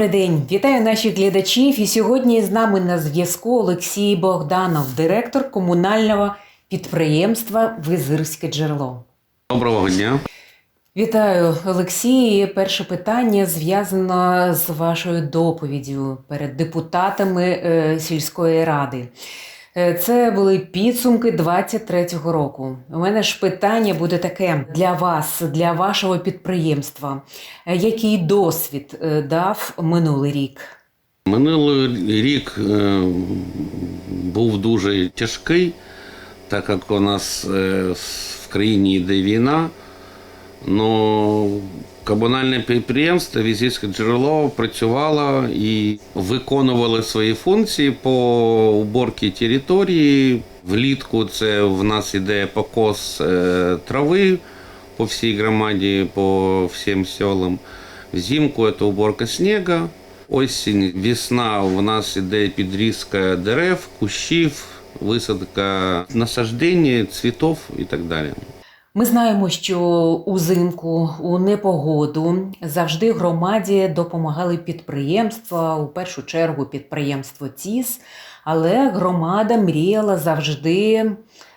Добрий день, вітаю наших глядачів. І сьогодні з нами на зв'язку Олексій Богданов, директор комунального підприємства Визирське джерело. Доброго дня. Вітаю, Олексій. Перше питання зв'язано з вашою доповіддю перед депутатами е, сільської ради. Е, Це були підсумки 23-го року. У мене ж питання буде таке для вас, для вашого підприємства. Е, Який досвід е, дав минулий рік? Минулий рік був дуже тяжкий, так як у нас в країні йде війна. Ну, комунальне підприємство Візівське джерело працювало і виконувало свої функції по уборці території. Влітку це в нас іде покос е, трави по всій громаді, по всім селам. Взимку це уборка снігу. Осінь, весна у нас іде підрізка дерев, кущів, висадка насадження, цвітів і так далі. Ми знаємо, що узимку у непогоду завжди громаді допомагали підприємства, у першу чергу підприємство ТІС, але громада мріяла завжди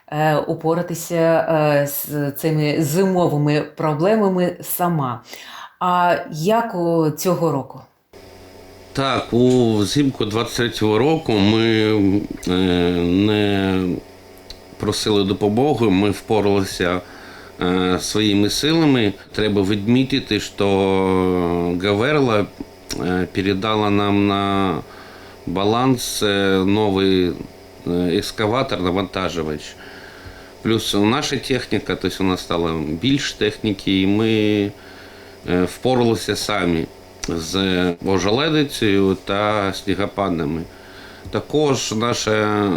е, упоратися е, з цими зимовими проблемами сама. А як о, цього року? Так, у взимку 23-го року ми е, не просили допомоги, ми впоралися е, своїми силами. Треба відмітити, що Гаверла е, передала нам на баланс е, новий екскаватор, навантажувач. Плюс наша техніка, тобто у нас стало більше техніки, і ми впоралися самі з ожеледицею та снігопадами. Також наша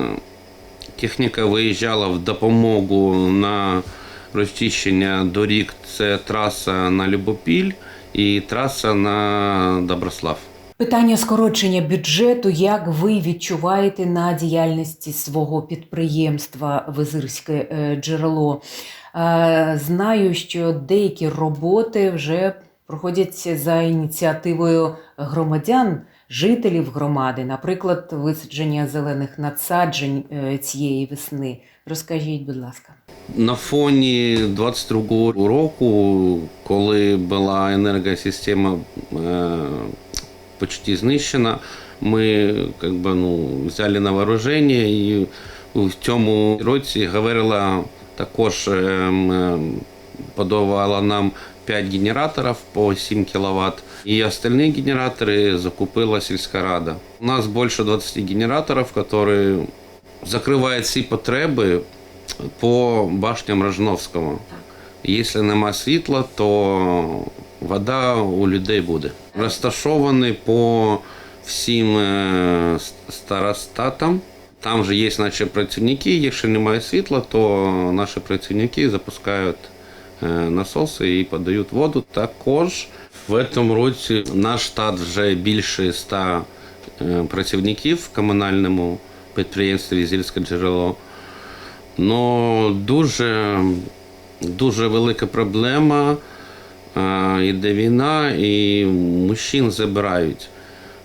техніка виїжджала в допомогу на розчищення доріг. Це траса на Любопіль і траса на Доброслав. Питання скорочення бюджету. Як ви відчуваєте на діяльності свого підприємства Визирське е, джерело? Е, Знаю, що деякі роботи вже проходять за ініціативою громадян, жителів громади, наприклад, висадження зелених надсаджень е, цієї весни. Розкажіть, будь ласка. На фоні 22-го року, коли була енергосистема е, почти знищена, ми как би, ну, взяли на вооруження і в цьому році говорила також ем, ем, подавала нам 5 генераторів по 7 кВт. І остальні генератори закупила сільська рада. У нас більше 20 генераторів, які закривають всі потреби по башням Рожновського. Якщо нема світла, то вода у людей буде. Розташований по всім е, старостатам. Там же є наші працівники. Якщо немає світла, то наші працівники запускають насоси і подають воду. Також в цьому році наш штат вже більше 100 е, працівників в комунальному підприємстві Зільське джерело. Ну, дуже, дуже велика проблема. Е, Іде війна, і мужчин забирають.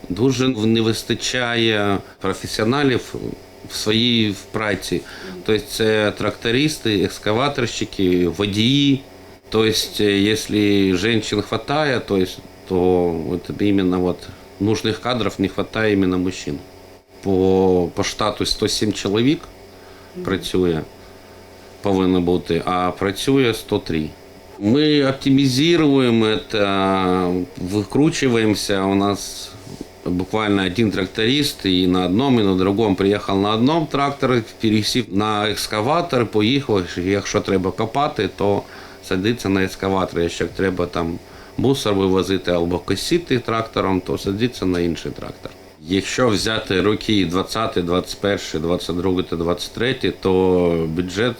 Дуже не вистачає професіоналів в своїй праці. Тобто це трактористи, екскаваторщики, водії. Тобто, якщо женщин хватає, то, есть, то вот именно вот нужных кадров не хватає іменно мужчин. По, по штату 107 чоловік працює, повинно бути, а працює 103. Мы оптимизируем это, выкручиваемся. У нас буквально один тракторист и на одном, и на другом приїхав на одному тракторі, пересів на екскаватор, поїхав. Якщо треба копати, то садиться на екскаватор. Якщо треба там мусор вивозити або косити трактором, то садиться на інший трактор. Якщо взяти роки 20, 21, 22 та 23, то бюджет,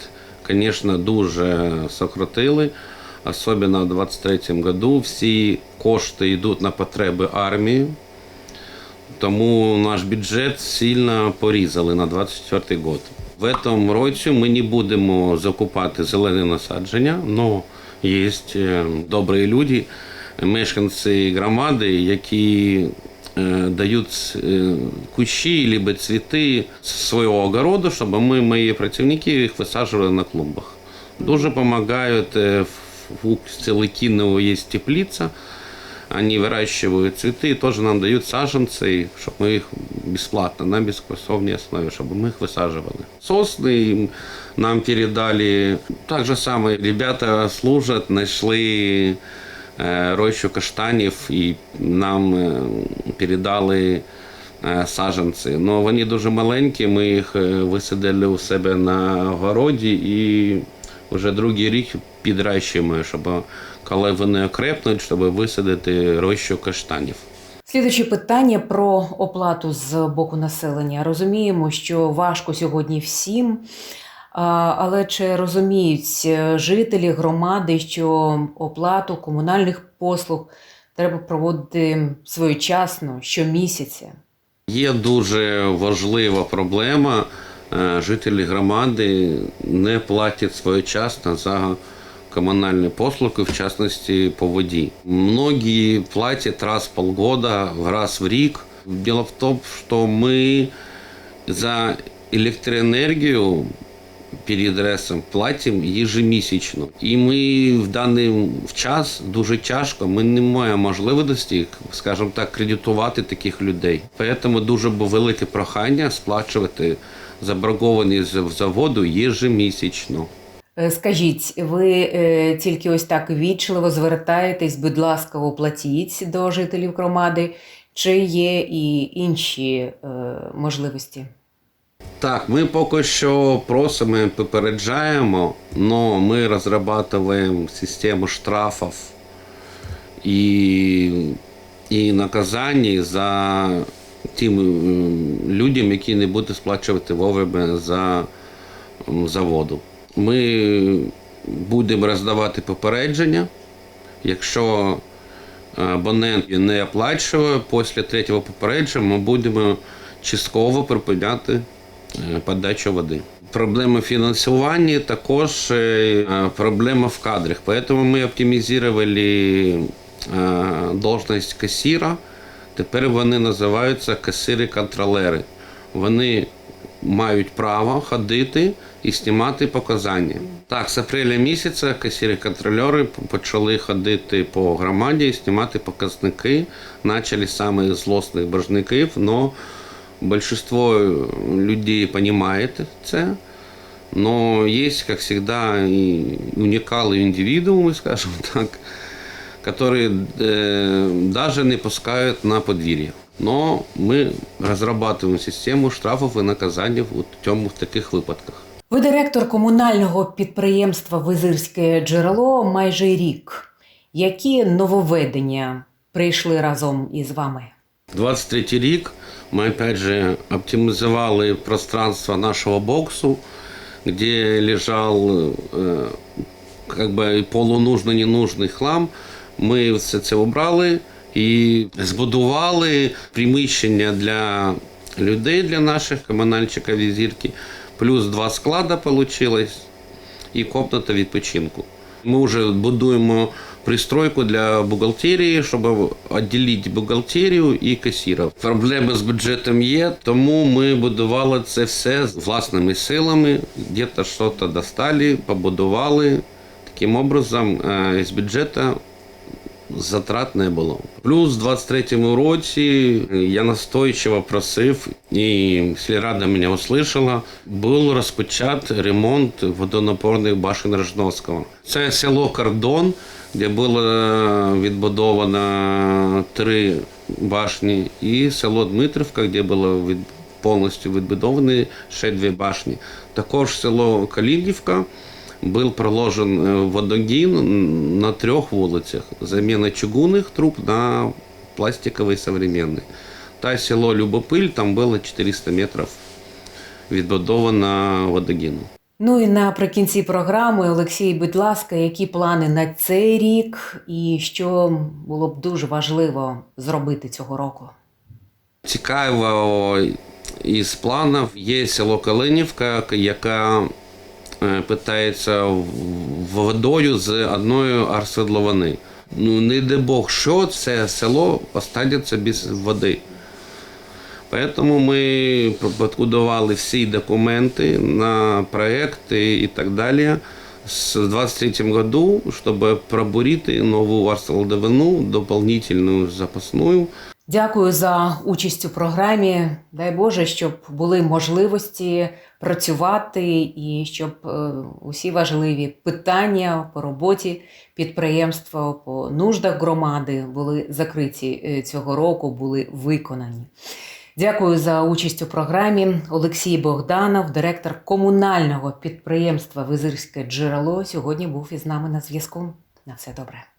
звісно, дуже сократили. Особенно в 23 году всі кошти йдуть на потреби армії, тому наш бюджет сильно порізали на 24 год. В цьому році ми не будемо закупати зелені насадження, але є добрі люди, мешканці громади, які е, дають е, кущі або цвіти з свого огороду, щоб ми, мої працівники, їх висаджували на клумбах. Дуже допомагають. е, В Уксте Лыкиново есть теплица, они выращивают цветы и тоже нам дают саженцы, чтобы мы их бесплатно, на бескоштовной основе, чтобы мы их высаживали. Сосны им нам передали. Так же самое, ребята служат, нашли э, рощу каштанів і нам е, передали е, саджанці. Ну, вони дуже маленькі, ми їх е, висадили у себе на городі і вже другий рік підращуємо, щоб коли вони окрепнуть, щоб висадити рощу каштанів. Слідуюче питання про оплату з боку населення. Розуміємо, що важко сьогодні всім, але чи розуміють е, жителі громади, що оплату комунальних послуг треба проводити своєчасно щомісяця? Є дуже важлива проблема. Е, Жителі громади не платять своєчасно за комунальні послуги, в частності по воді. Многие платять раз в полгода, раз в рік. Дело в том, что мы за електроенергію перед РЕСом платимо ежемісячно. І ми в даний час дуже тяжко, ми не маємо можливості, скажімо так, кредитувати таких людей. Тому дуже велике прохання сплачувати заборгованість за воду ежемісячно. Е, Скажіть, ви е, тільки ось так вічливо звертаєтесь, будь ласка, оплатіть до жителів громади, чи є і інші е, можливості? Так, ми поки що просимо попереджаємо, але ми розробляємо систему штрафів і, і наказань за тим людям, які не будуть сплачувати вовремя за, за воду. Ми будемо роздавати попередження. Якщо абонент не оплачує після третього попередження, ми будемо частково припиняти е, подачу води. Проблема фінансування також е, проблема в кадрах. Тому ми оптимізували е, должність касіра. Тепер вони називаються касири-контролери. Вони мають право ходити і знімати показання. Так, з апреля місяця касіри-контролери почали ходити по громаді і знімати показники. Почали саме злосних боржників, але большинство людей розуміє це. Но есть, как всегда, и уникалы индивидуумы, скажем так, которые э, даже не пускают на подвір'я. Но ми розробляємо систему штрафів і наказань у цьому в таких випадках. Ви директор комунального підприємства Визирське джерело майже рік. Які нововведення прийшли разом із вами? 23 рік ми опять же оптимізували пространство нашого боксу, де лежав э, как бы полунужний, ненужний хлам. Ми все це обрали і збудували приміщення для людей, для наших комунальчика візірки. Плюс два склади вийшло і комната відпочинку. Ми вже будуємо пристройку для бухгалтерії, щоб відділити бухгалтерію і касірів. Проблеми з бюджетом є, тому ми будували це все з власними силами. Десь щось достали, побудували. Таким образом, е, з бюджету затрат не було. Плюс в 23-му році я настойчиво просив, і сільрада мене услышала, був розпочат ремонт водонапорних башен Рожновського. Це село Кордон, де було відбудовано три башні, і село Дмитрівка, де було від, повністю відбудовані ще дві башні. Також село Калідівка. Був проложен е, водогін на трьох вулицях. Заміна чугунних труб на пластиковий современний. Та село Любопиль, там було 400 метрів відбудовано водогіну. Ну і наприкінці програми, Олексій, будь ласка, які плани на цей рік і що було б дуже важливо зробити цього року? Цікаво із планів є село Калинівка, яка е, питається водою з одної арсвітловини. Ну, не дай Бог, що це село останеться без води. Поэтому ми підготували всі документи на проекти і так далі з 23 году, щоб пробурити нову арселдовину, дополнительну запасну. Дякую за участь у програмі. Дай Боже, щоб були можливості працювати і щоб е, усі важливі питання по роботі підприємства, по нуждах громади були закриті е, цього року, були виконані. Дякую за участь у програмі. Олексій Богданов, директор комунального підприємства Визирське джерело, сьогодні був із нами на зв'язку. На все добре.